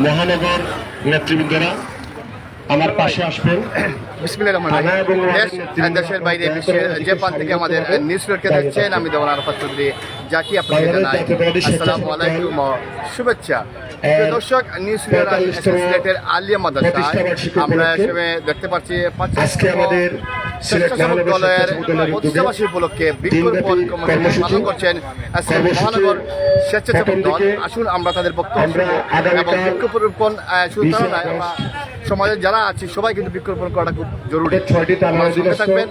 মহানগর নেতৃবৃন্দরা আমার পাশে আসবেন বিসমিল্লাহির রহমানির থানা এবং রহিম। দেশ দেশের বাইরে বিশ্বের যে প্রান্ত থেকে আমাদের নিউজ ফিডকে দেখছেন আমি দেওয়ান আরাফাত চৌধুরী। যাকে আপনাকে জানাই আসসালামু আলাইকুম শুভেচ্ছা। দর্শক নিউজ আলিয়া আমরা হিসেবে দেখতে পাচ্ছি আজকে আমাদের স্বেচ্ছাসেবক দলের স্বেচ্ছাসেবক দলের উদ্যোগে প্রতিষ্ঠাবার্ষিকী উপলক্ষে বৃক্ষরোপণ পালন করছেন আজকে মহানগর স্বেচ্ছাসেবক দল। আসুন আমরা তাদের বক্তব্য এবং বৃক্ষরোপণ সমাজের যারা আছে সবাই কিন্তু বৃক্ষরোপণ করাটা খুব জরুরি ছয়টি থানা থাকবেন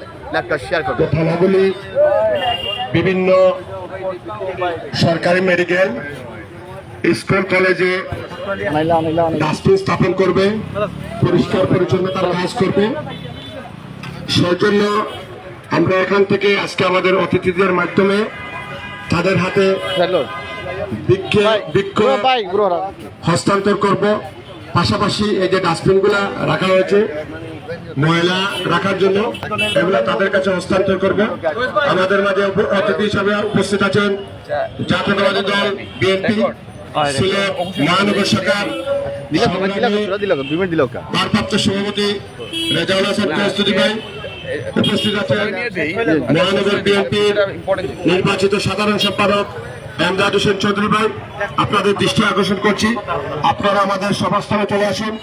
শেয়ার করবেন থানাগুলি বিভিন্ন সরকারি মেডিকেল স্কুল কলেজে ডাস্টবিন স্থাপন করবে পরিষ্কার পরিচ্ছন্নতার কাজ করবে সেজন্য আমরা এখান থেকে আজকে আমাদের অতিথিদের মাধ্যমে তাদের হাতে বৃক্ষ হস্তান্তর করব পাশাপাশি এই যে ডাস্টবিনগুলা রাখা হয়েছে, ময়লা রাখার জন্য, এগুলা তাদের কাছে হস্তান্তর করব। আমাদের মাঝে অতিথি হিসাবে উপস্থিত আছেন জাতীয়তাবাদী দল, বিএনপি, সিলেট, মহানগর সংগ্রামী ভারপ্রাপ্ত সভাপতি রেজাউল হাসান প্রস্তুতি ভাই উপস্থিত আছেন মহানগর বিএনপির নির্বাচিত সাধারণ সম্পাদক এমদাদ হোসেন চৌধুরী ভাই আপনাদের দৃষ্টি আকর্ষণ করছি। আপনারা আমাদের সভাস্থলে চলে আসুন।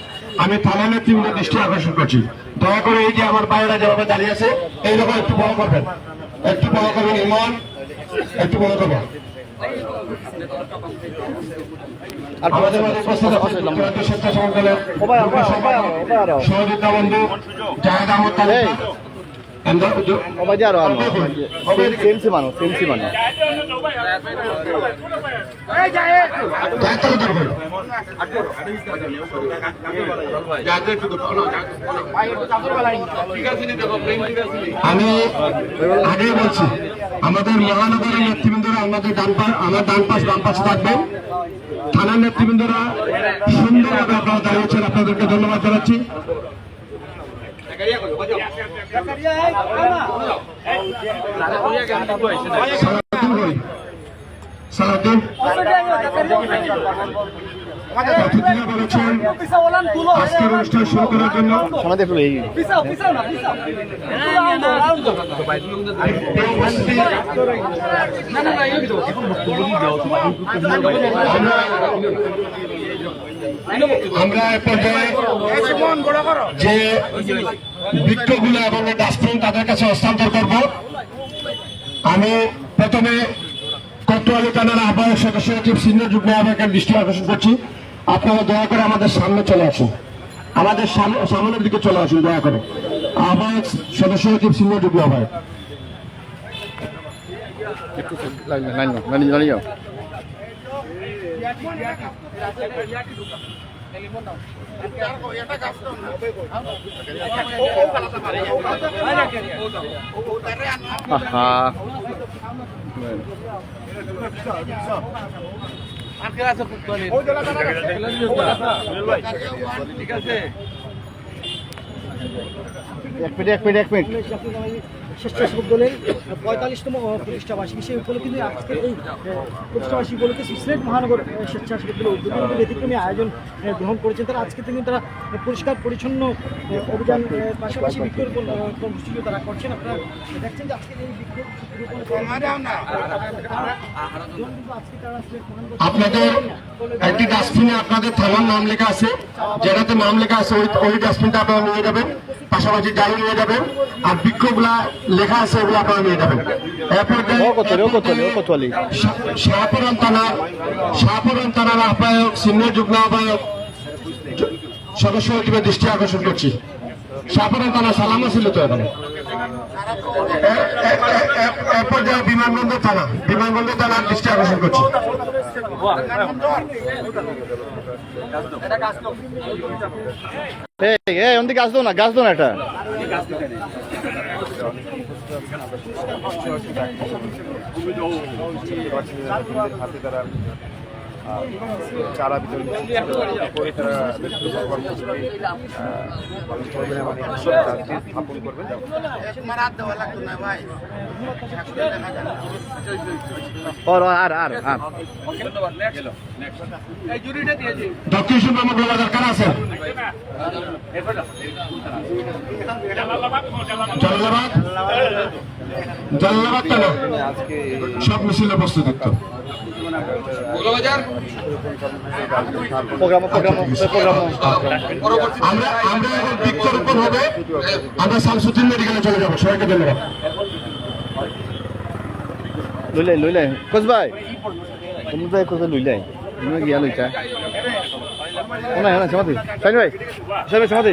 আমি থানা নেতৃবৃন্দের দৃষ্টি আকর্ষণ করছি। দয়া করে এই যে আমার বাইরে যেভাবে দাঁড়িয়ে আছে এইরকম একটু বড় করবেন। একটু বড় করবেন ইমান একটু বড় করবেন। আমাদের মাঝে উপস্থিত আছেন জাতীয় স্বেচ্ছাসেবক দলের সহযোদ্ধা বন্ধু জাহেদ আহমদ আমি আগেই বলছি আমাদের মহানগরের নেতৃবৃন্দরা আমাদের ডান পাশ আমার ডান পাশ বাম পাশে থাকবেন। থানার নেতৃবৃন্দরা সুন্দরভাবে আপনারা দাঁড়িয়েছেন আপনাদেরকে ধন্যবাদ জানাচ্ছি। সালাউদ্দিন আজকের অনুষ্ঠান শুরু করার জন্য আমরা পর্যায়ে যে বৃক্ষগুলো এবং ডাস্টবিন তাদের কাছে হস্তান্তর করব। আমি প্রথমে কোতোয়ালি থানার আহ্বায়ক সদস্য সচিব সিনিয়র যুগ্ম আহ্বায়কের দৃষ্টি আকর্ষণ করছি। আপনারা দয়া করে আমাদের সামনে চলে আসুন। আমাদের সামনে- সামনের দিকে চলে আসুন, দয়া করে। আহ্বায়ক সদস্য সচিব সিনিয়র যুগ্ম আহ্বায়ক। এক মিনিট এক মিনিট এক মিনিট। স্বেচ্ছাসেবক দলের পঁয়তাল্লিশতম প্রতিষ্ঠাবার্ষিকী। সেই উপলক্ষে আজকের এই প্রতিষ্ঠাবার্ষিকী উপলক্ষে সিলেট মহানগর স্বেচ্ছাসেবক দলের উদ্যোগে কিন্তু ব্যতিক্রমী আয়োজন গ্রহণ করেছেন। তারা আজকে থেকে তারা পরিষ্কার, পরিচ্ছন্ন অভিযান পাশাপাশি বৃক্ষরোপণ কর্মসূচিও তারা করছেন। আপনারা দেখছেন যে আজকের এই বৃক্ষরোপণ আপনাদের একটি ডাস্টবিনে আপনাদের থানার নাম লেখা আছে যেটাতে নাম লেখা আছে ওই ওই ডাস্টবিনটা আপনারা নিয়ে যাবেন পাশাপাশি জালি নিয়ে যাবেন আর বৃক্ষগুলা লেখা আছে ওগুলো আপনারা নিয়ে যাবেন। শাহপুরান থানার শাহপুরান থানার আহ্বায়ক সিনিয়র যুগ্ম আহ্বায়ক সদস্য হিসেবে দৃষ্টি আকর্ষণ করছি। শাহপুরান থানা সালামও ছিল তো এখানে। এ- এ- এ- এ- এ পর্যায়ে বিমানবন্দর থানা বিমানবন্দর থানার দৃষ্টি আকর্ষণ করছি এই ওদিকে গাছ দাও না গাছ দাও না আহ, চারা বিতরণ করে তারা কর্মসূচি পালন করবেন এবং রাত্রি স্থাপন করবেন। আর আর আর আর। দক্ষিণ সুব্রহ্ম বাজার কারা আছেন? জালালাবাদ? জালালাবাদ কেন সব মিছিলে প্রস্তুত থাকতো প্রোগ্রাম প্রোগ্রাম প্রোগ্রাম আমরা আমরা এখন বৃক্ষরোপণ হবে। আমরা শামসুদ্দিন মেডিকেলে চলে যাব। সবাইকে ধন্যবাদ। লইলাই লইলাই। কোচ ভাই। তুমি ভাই কোচ লইলাই। তুমি গিয়া লইছা। না না সমাধি সাইন ভাই সাইন ভাই সমাধি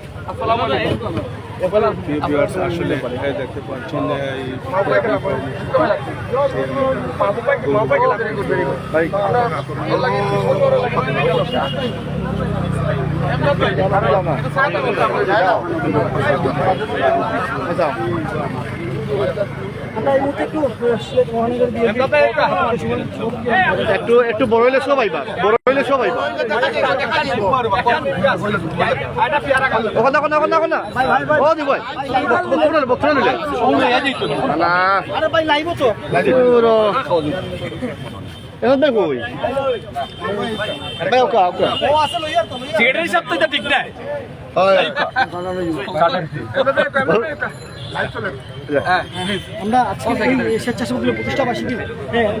এই মুহূর্তে একটু সিলেট মহানগর দিয়ে একটু একটু বড় হইলে সবাই বা বড় হইলে সবাই বা ওখানে ওখানে ওখানে ওখানে ও দি ভাই বক্তব্য বক্তব্য নিলে না আরে ভাই লাইভ তো পুরো এখানে কই ভাই ওকা ওকা। ও আসলে ইয়ার তো চেড়ের সপ্তাহে তো ঠিক নাই আমরা আজকে এই স্বেচ্ছাসেবকগুলো প্রতিষ্ঠা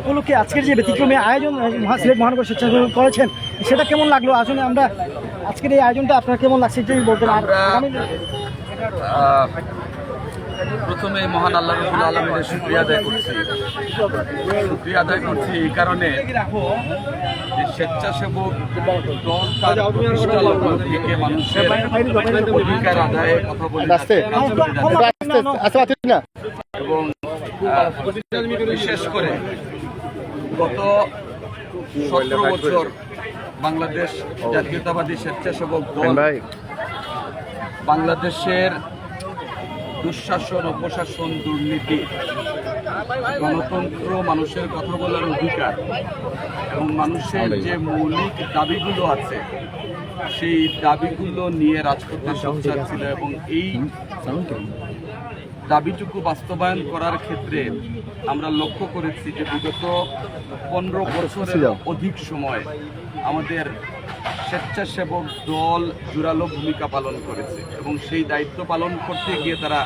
উপলক্ষে আজকের যে ব্যতিক্রমী আয়োজন সিলেট মহানগর স্বেচ্ছাসেবক করেছেন সেটা কেমন লাগল? আসলে আমরা আজকের এই আয়োজনটা আপনার কেমন লাগছে? যদি আহ, প্রথমে মহান আল্লাহ রবুল আলমিনের শুক্রিয়া আদায় করছি। শুক্রিয়া আদায় করছি এই কারণে যে স্বেচ্ছাসেবক দল তার প্রতিষ্ঠা লগ্ন থেকে মানুষের অধিকার আদায়ে কথা বলে। আস্তে আস্তে আস্তে না। এবং বিশেষ করে গত সতেরো বছর বাংলাদেশ জাতীয়তাবাদী স্বেচ্ছাসেবক দল বাংলাদেশের দুঃশাসন অপশাসন দুর্নীতি গণতন্ত্র মানুষের কথা বলার অধিকার এবং মানুষের যে মৌলিক দাবিগুলো আছে সেই দাবিগুলো নিয়ে রাজপথে সংসার ছিল এবং এই দাবিটুকু বাস্তবায়ন করার ক্ষেত্রে আমরা লক্ষ্য করেছি যে বিগত পনেরো বছরের অধিক সময় আমাদের স্বেচ্ছাসেবক দল জোরালো ভূমিকা পালন করেছে এবং সেই দায়িত্ব পালন করতে গিয়ে তারা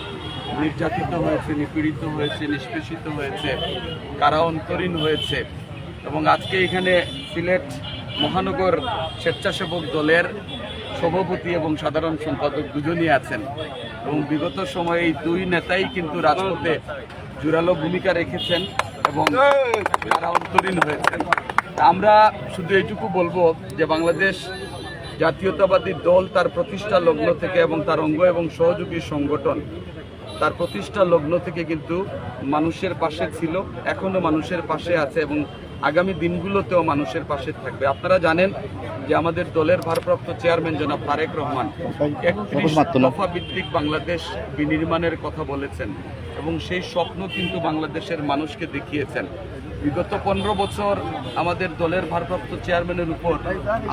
নির্যাতিত হয়েছে নিপীড়িত হয়েছে নিষ্পেষিত হয়েছে কারা অন্তরীণ হয়েছে এবং আজকে এখানে সিলেট মহানগর স্বেচ্ছাসেবক দলের সভাপতি এবং সাধারণ সম্পাদক দুজনই আছেন। এবং বিগত সময়ে এই দুই নেতাই কিন্তু রাজপথে জোরালো ভূমিকা রেখেছেন এবং তারা অন্তরীণ হয়েছেন। আমরা শুধু এইটুকু বলব যে বাংলাদেশ জাতীয়তাবাদী দল, তার প্রতিষ্ঠা লগ্ন থেকে এবং তার অঙ্গ এবং সহযোগী সংগঠন, তার প্রতিষ্ঠা লগ্ন থেকে কিন্তু মানুষের পাশে ছিল এখনও মানুষের পাশে আছে এবং আগামী দিনগুলোতেও মানুষের পাশে থাকবে। আপনারা জানেন যে আমাদের দলের ভারপ্রাপ্ত চেয়ারম্যান জনাব তারেক রহমান একত্রিশ দফা ভিত্তিক বাংলাদেশ বিনির্মাণের কথা বলেছেন এবং সেই স্বপ্ন কিন্তু বাংলাদেশের মানুষকে দেখিয়েছেন। বিগত পনেরো বছর আমাদের দলের ভারপ্রাপ্ত চেয়ারম্যানের উপর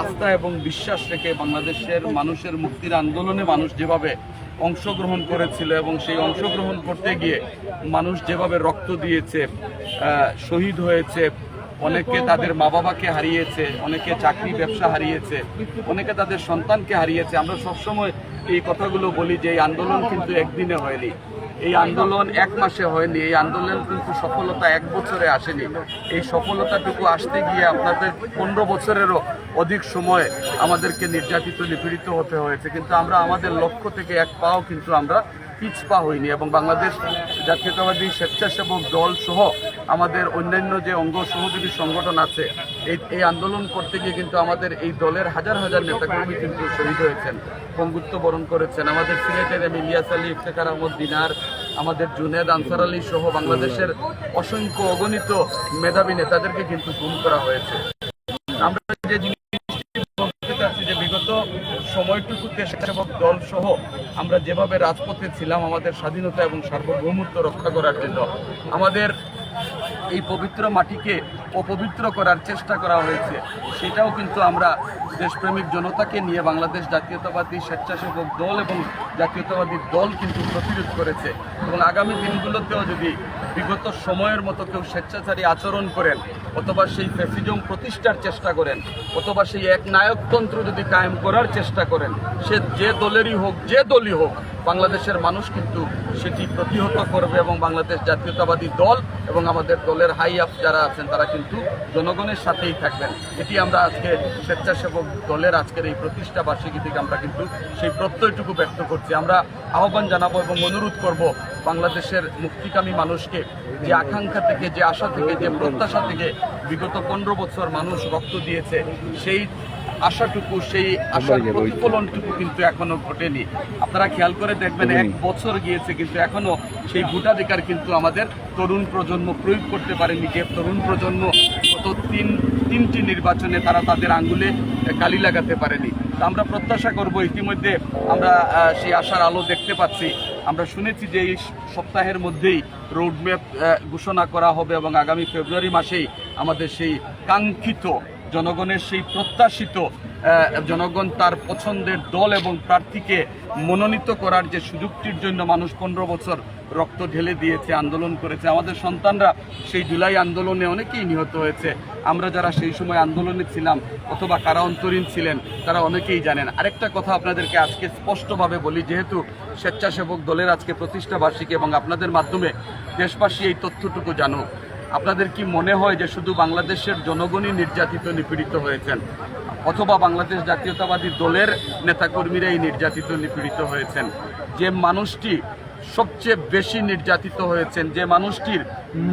আস্থা এবং বিশ্বাস রেখে বাংলাদেশের মানুষের মুক্তির আন্দোলনে মানুষ যেভাবে অংশগ্রহণ করেছিল এবং সেই অংশগ্রহণ করতে গিয়ে মানুষ যেভাবে রক্ত দিয়েছে শহীদ হয়েছে অনেকে তাদের মা বাবাকে হারিয়েছে, অনেকে চাকরি, ব্যবসা হারিয়েছে, অনেকে তাদের সন্তানকে হারিয়েছে। আমরা সবসময় এই কথাগুলো বলি যে এই আন্দোলন কিন্তু একদিনে হয়নি। এই আন্দোলন এক মাসে হয়নি, এই আন্দোলন কিন্তু সফলতা এক বছরে আসেনি। এই সফলতাটুকু আসতে গিয়ে আপনাদের পনেরো বছরেরও অধিক সময় আমাদেরকে নির্যাতিত, নিপীড়িত হতে হয়েছে। কিন্তু আমরা আমাদের লক্ষ্য থেকে এক পাও কিন্তু আমরা পিছপা হইনি এবং বাংলাদেশ জাতীয়তাবাদী স্বেচ্ছাসেবক দল সহ আমাদের অন্যান্য যে অঙ্গ সহযোগী সংগঠন আছে, এই এই আন্দোলন করতে গিয়ে কিন্তু আমাদের এই দলের হাজার হাজার নেতাকর্মী কিন্তু শহীদ হয়েছেন, পঙ্গুত্ব বরণ করেছেন। আমাদের সিলেটের এম ইলিয়াস আলী, ইফতেখার আহমদ দিনার, আমাদের জুনেদ, আনসার আলী সহ বাংলাদেশের অসংখ্য অগণিত মেধাবী নেতাদেরকে কিন্তু গুম করা হয়েছে। আমরা যে সময়টুকুতে দেশসেবক দল সহ আমরা যেভাবে রাজপথে ছিলাম, আমাদের স্বাধীনতা এবং সার্বভৌমত্ব রক্ষা করার জন্য, আমাদের এই পবিত্র মাটিকে অপবিত্র করার চেষ্টা করা হয়েছে। সেটাও কিন্তু আমরা দেশপ্রেমিক জনতাকে নিয়ে বাংলাদেশ জাতীয়তাবাদী স্বেচ্ছাসেবক দল এবং জাতীয়তাবাদী দল কিন্তু প্রতিরোধ করেছে এবং আগামী দিনগুলোতেও যদি বিগত সময়ের মতো কেউ স্বেচ্ছাচারী আচরণ করেন, অথবা সেই ফ্যাসিজম প্রতিষ্ঠার চেষ্টা করেন, অথবা সেই এক নায়কতন্ত্র যদি কায়েম করার চেষ্টা করেন, সে যে দলেরই হোক, যে দলই হোক বাংলাদেশের মানুষ কিন্তু সেটি প্রতিহত করবে এবং বাংলাদেশ জাতীয়তাবাদী দল এবং আমাদের দলের হাই আপ যারা আছেন, তারা কিন্তু জনগণের সাথেই থাকবেন। এটি আমরা আজকে স্বেচ্ছাসেবক দলের আজকের এই প্রতিষ্ঠা বার্ষিকী থেকে আমরা কিন্তু সেই প্রত্যয়টুকু ব্যক্ত করছি। আমরা আহ্বান জানাব এবং অনুরোধ করব বাংলাদেশের মুক্তিকামী মানুষকে যে আকাঙ্ক্ষা থেকে, যে আশা থেকে, যে প্রত্যাশা থেকে বিগত পনেরো বছর মানুষ রক্ত দিয়েছে, সেই আশাটুকু সেই আশার প্রতিফলনটুকু কিন্তু এখনও ঘটেনি। আপনারা খেয়াল করে দেখবেন এক বছর গিয়েছে কিন্তু এখনও সেই ভোটাধিকার কিন্তু আমাদের তরুণ প্রজন্ম প্রয়োগ করতে পারেনি। যে তরুণ প্রজন্ম গত তিন তিনটি নির্বাচনে তারা তাদের আঙ্গুলে কালি লাগাতে পারেনি। তা আমরা প্রত্যাশা করব ইতিমধ্যে আমরা সেই আশার আলো দেখতে পাচ্ছি। আমরা শুনেছি যে এই সপ্তাহের মধ্যেই রোডম্যাপ ঘোষণা করা হবে এবং আগামী ফেব্রুয়ারি মাসেই আমাদের সেই কাঙ্ক্ষিত জনগণের সেই প্রত্যাশিত জনগণ তার পছন্দের দল এবং প্রার্থীকে মনোনীত করার যে সুযোগটির জন্য মানুষ পনেরো বছর রক্ত ঢেলে দিয়েছে, আন্দোলন করেছে। আমাদের সন্তানরা সেই জুলাই আন্দোলনে অনেকেই নিহত হয়েছে। আমরা যারা সেই সময় আন্দোলনে ছিলাম অথবা কারা অন্তরীণ ছিলেন, তারা অনেকেই জানেন। আরেকটা কথা আপনাদেরকে আজকে স্পষ্টভাবে বলি, যেহেতু স্বেচ্ছাসেবক দলের আজকে প্রতিষ্ঠাবার্ষিকী এবং আপনাদের মাধ্যমে দেশবাসী এই তথ্যটুকু জানুক। আপনাদের কি মনে হয় যে শুধু বাংলাদেশের জনগণই নির্যাতিত, নিপীড়িত হয়েছেন? অথবা বাংলাদেশ জাতীয়তাবাদী দলের নেতাকর্মীরাই নির্যাতিত, নিপীড়িত হয়েছেন? যে মানুষটি সবচেয়ে বেশি নির্যাতিত হয়েছেন, যে মানুষটির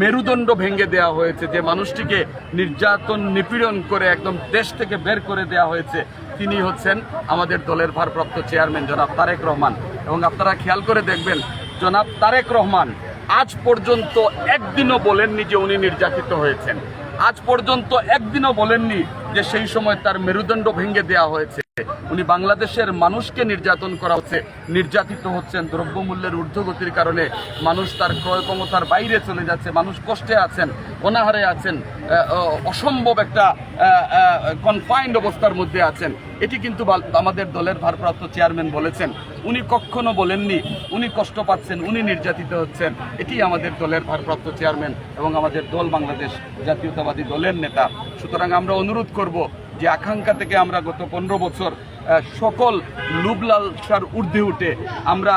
মেরুদণ্ড ভেঙে দেওয়া হয়েছে, যে মানুষটিকে নির্যাতন, নিপীড়ন করে একদম দেশ থেকে বের করে দেওয়া হয়েছে, তিনি হচ্ছেন আমাদের দলের ভারপ্রাপ্ত চেয়ারম্যান জনাব তারেক রহমান। এবং আপনারা খেয়াল করে দেখবেন, জনাব তারেক রহমান আজ পর্যন্ত একদিনও বলেননি যে উনি নির্যাতিত হয়েছেন। আজ পর্যন্ত একদিনও বলেননি যে সেই সময় তার মেরুদণ্ড ভেঙে দেওয়া হয়েছে। উনি বাংলাদেশের মানুষকে নির্যাতন করা হচ্ছে। নির্যাতিত হচ্ছেন, দ্রব্যমূল্যের ঊর্ধ্বগতির কারণে মানুষ তার ক্রয় ক্ষমতার বাইরে চলে যাচ্ছে, মানুষ কষ্টে আছেন, অনাহারে আছেন অসম্ভব একটা কনফাইন্ড অবস্থার মধ্যে আছেন। এটি কিন্তু আমাদের দলের ভারপ্রাপ্ত চেয়ারম্যান বলেছেন। উনি কখনো বলেননি, উনি কষ্ট পাচ্ছেন, উনি নির্যাতিত হচ্ছেন। এটি আমাদের দলের ভারপ্রাপ্ত চেয়ারম্যান এবং আমাদের দল বাংলাদেশ জাতীয়তাবাদী দলের নেতা। সুতরাং আমরা অনুরোধ করব যে আকাঙ্ক্ষা থেকে আমরা গত পনেরো বছর সকল লুবলালসার ঊর্ধ্বে উঠে আমরা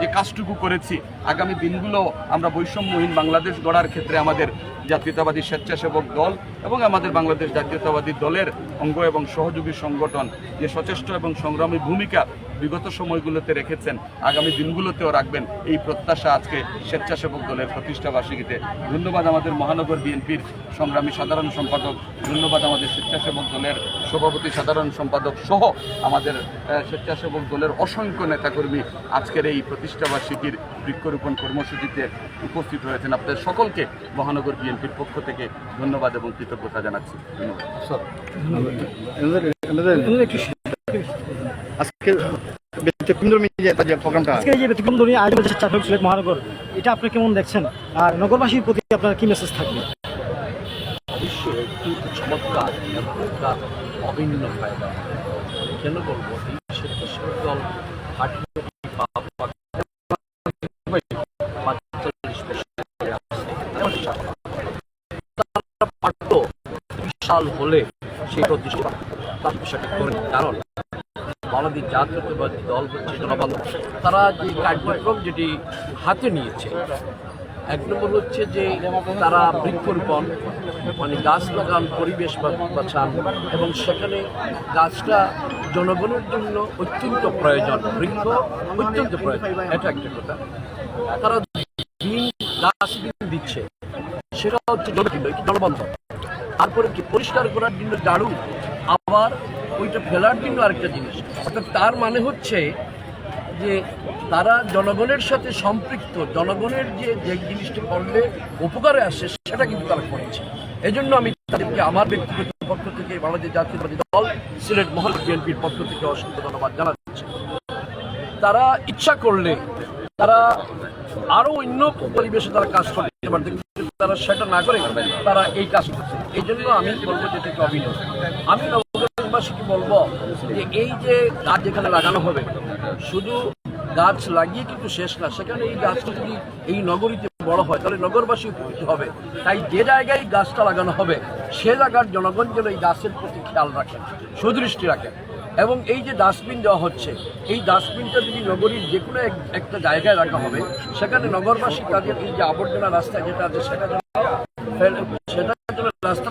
যে কাজটুকু করেছি, আগামী দিনগুলো আমরা বৈষম্যহীন বাংলাদেশ গড়ার ক্ষেত্রে আমাদের জাতীয়তাবাদী স্বেচ্ছাসেবক দল এবং আমাদের বাংলাদেশ জাতীয়তাবাদী দলের অঙ্গ এবং সহযোগী সংগঠন যে সচেষ্ট এবং সংগ্রামী ভূমিকা বিগত সময়গুলোতে রেখেছেন আগামী দিনগুলোতেও রাখবেন এই প্রত্যাশা আজকে স্বেচ্ছাসেবক দলের প্রতিষ্ঠা বার্ষিকীতে ধন্যবাদ আমাদের মহানগর বিএনপির সংগ্রামী সাধারণ সম্পাদক ধন্যবাদ আমাদের স্বেচ্ছাসেবক দলের সভাপতি সাধারণ সম্পাদক সহ আমাদের স্বেচ্ছাসেবক দলের অসংখ্য নেতাকর্মী আজকের এই প্রতিষ্ঠা বার্ষিকীর বৃক্ষরোপণ কর্মসূচিতে উপস্থিত হয়েছেন আপনাদের সকলকে মহানগর বিএনপির পক্ষ থেকে ধন্যবাদ এবং কৃতজ্ঞতা জানাচ্ছি ধন্যবাদ আজকে ব্যক্তিকেন্দ্রী যে যে প্রোগ্রামটা। আজকে এই যে ব্যতিক্রম ধর্মী আয়োজন হচ্ছে চারফেক সিলেট মহানগর এটা আপনি কেমন দেখছেন? আর নগরবাসীর প্রতি আপনার কি মেসেজ থাকবে? চমৎকার অভিন্ন ফায়দা। কেন বলব? দল বিশাল হলে সেই প্রতিষ্ঠা তার বিষয়টা করেন। কারণ বাংলাদেশ জাতীয়তাবাদী দল হচ্ছে জনবান্ধব তারা যে কার্যক্রম যেটি হাতে নিয়েছে, এক নম্বর হচ্ছে যে তারা বৃক্ষরোপণ মানে গাছ লাগান, পরিবেশ বাঁচান এবং সেখানে গাছটা জনগণের জন্য অত্যন্ত প্রয়োজন। বৃক্ষ অত্যন্ত প্রয়োজন, এটা একটা কথা। তারা দিন, গাছ দিচ্ছে, সেটা হচ্ছে জলবন্ধন তারপরে কি পরিষ্কার করার জন্য ঝাড়ু, আবার ওইটা ফেলার জন্য আরেকটা জিনিস। অর্থাৎ তার মানে হচ্ছে যে তারা জনগণের সাথে সম্পৃক্ত, জনগণের যে যে জিনিসটি করলে উপকারে আসে সেটা কিন্তু তারা করেছে। এই জন্য আমি তাদেরকে আমার ব্যক্তিগত পক্ষ থেকে, বাংলাদেশ জাতীয়তাবাদী দল, সিলেট মহল বিএনপির পক্ষ থেকে অসংখ্য ধন্যবাদ জানাচ্ছি। তারা ইচ্ছা করলে তারা আরও অন্য পরিবেশে তারা কাজ করতে পারতেন তারা সেটা না করে তারা এই কাজ করছে। এই জন্য আমি বলব যে এটাকে অভিনয়। আমি নববাসীকে বলব যে এই যে গাছ যেখানে লাগানো হবে, শুধু গাছ লাগিয়ে কিন্তু শেষ না, সেখানে এই গাছটা যদি এই নগরীতে বড় হয়, তাহলে নগরবাসী উপকৃত হবে। তাই যে জায়গায় গাছটা লাগানো হবে, সে জায়গার জনগণ যেন এই গাছের প্রতি খেয়াল রাখেন সুদৃষ্টি রাখেন এবং এই যে ডাস্টবিন দেওয়া হচ্ছে, এই ডাস্টবিনটা যদি নগরীর যে কোনো একটা জায়গায় রাখা হবে, সেখানে নগরবাসী তাদের এই যে আবর্জনা রাস্তা যেটা আছে, সেটা সেটা রাস্তা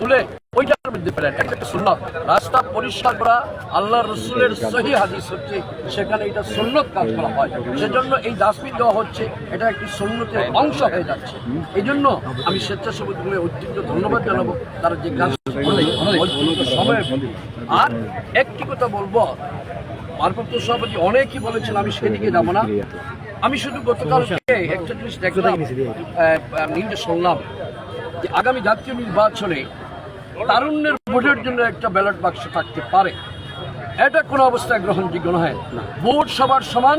তুলে ওইটার মধ্যে একটা সুন্নত। রাস্তা পরিষ্কার করা আল্লাহ রসুলের সহি হাদিস হচ্ছে, সেখানে এটা সুন্নত কাজ করা হয়। সেজন্য এই ডাস্টবিন দেওয়া হচ্ছে, এটা একটি সুন্নতের অংশ হয়ে যাচ্ছে। এই জন্য আমি স্বেচ্ছাসেবকগুলো অত্যন্ত ধন্যবাদ জানাব। তারা যে কাজ করলে সময়ের আর একটি কথা বলব। ভারপ্রাপ্ত সভাপতি অনেকই বলেছেন আমি সেদিকে যাব না। আমি শুধু গতকালকে একটা জিনিস দেখলাম নিউজে শুনলাম যে আগামী জাতীয় নির্বাচনে তারুণ্যের ভোটের জন্য একটা ব্যালট বাক্স থাকতে পারে। এটা কোনো অবস্থায় গ্রহণযোগ্য নয়। ভোট সবার সমান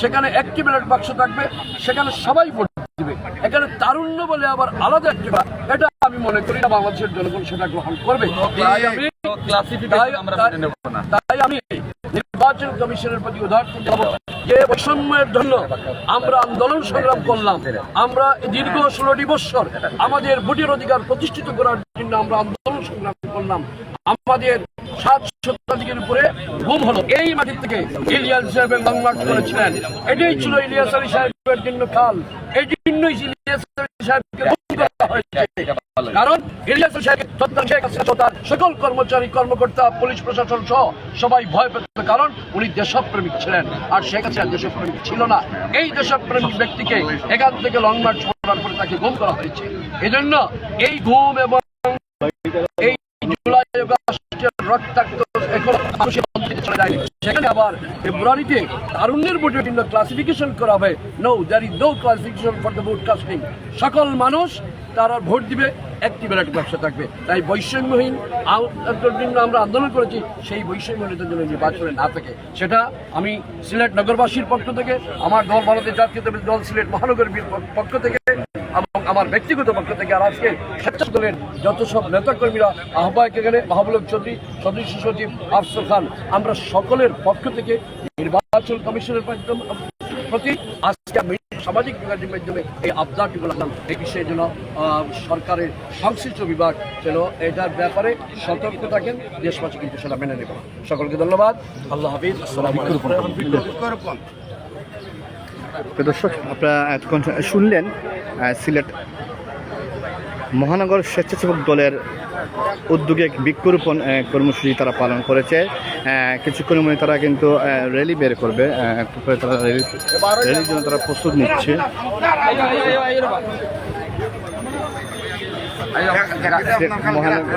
সেখানে একটি ব্যালট বাক্স থাকবে সেখানে সবাই ভোট দিবে। এখানে তারুণ্য বলে আবার আলাদা একটা এটা আমি মনে করি না বাংলাদেশের জনগণ সেটা গ্রহণ করবে। তাই আমি তাই- তাই আমি নির্বাচন কমিশনের প্রতি উদাহরণ দেবো যে বৈষম্যের জন্য আমরা আন্দোলন সংগ্রাম করলাম। আমরা দীর্ঘ ষোলোটি বৎসর আমাদের ভোটের অধিকার প্রতিষ্ঠিত করার জন্য আমরা আন্দোলন সংগ্রাম করলাম। আমাদের সাত শতাধিকের উপরে গুম হলো। এই মাটির থেকে ইলিয়াস সাহেবের লং মার্চ করেছিলেন। এটাই ছিল ইলিয়াস আলী সাহেবের জন্য কাল এই জন্যই ইলিয়াস আলী সাহেবকে কারণ তৎকালীন শেখ হাসিনা সকল কর্মচারী, কর্মকর্তা, পুলিশ প্রশাসন সহ সবাই ভয় পেত কারণ উনি দেশপ্রেমিক ছিলেন। আর শেখ হাসিনা দেশপ্রেমিক ছিল না। এই দেশপ্রেমিক ব্যক্তিকে এখান থেকে লং মার্চ করার পরে তাকে গুম করা হয়েছে। এজন্য এই ঘুম এবং এই জুলাই রক্তাক্ত মানুষের সেখানে আবার ক্লাসিফিকেশন করা নো নো ফর সকল মানুষ তারা ভোট দিবে, একটি ব্যালট ব্যবসা থাকবে। তাই বৈষম্যহীন জন্য আমরা আন্দোলন করেছি, সেই বৈষম্যহীনতার জন্য নির্বাচনে না থাকে। সেটা আমি সিলেট নগরবাসীর পক্ষ থেকে, আমার দল ভারতের জাতীয় দল সিলেট মহানগর পক্ষ থেকে এবং আমার ব্যক্তিগত পক্ষ থেকে আর আজকে স্বেচ্ছা দলের যত সব নেতাকর্মীরা, আহ্বায়ক এখানে মাহবুলক চৌধুরী, সদস্য সচিব আফসর খান, আমরা সকলের পক্ষ থেকে নির্বাচন কমিশনের প্রতি আজকে সামাজিক যোগাযোগ মাধ্যমে এই আবদারটি বললাম এই বিষয়ে যেন আহ, সরকারের সংশ্লিষ্ট বিভাগ যেন এটার ব্যাপারে সতর্ক থাকেন দেশবাসী কিন্তু সেটা মেনে নেব সকলকে ধন্যবাদ। আল্লাহ হাফিজ। আসসালাম আলাইকুম। দর্শক আপনারা এতক্ষণ শুনলেন সিলেট মহানগর স্বেচ্ছাসেবক দলের উদ্যোগে বৃক্ষরোপণ কর্মসূচি তারা পালন করেছে। কিছুক্ষণের মধ্যে তারা কিন্তু র্যালি বের করবে। তারা র্যালি র্যালির জন্য তারা প্রস্তুত নিচ্ছে। মহানগর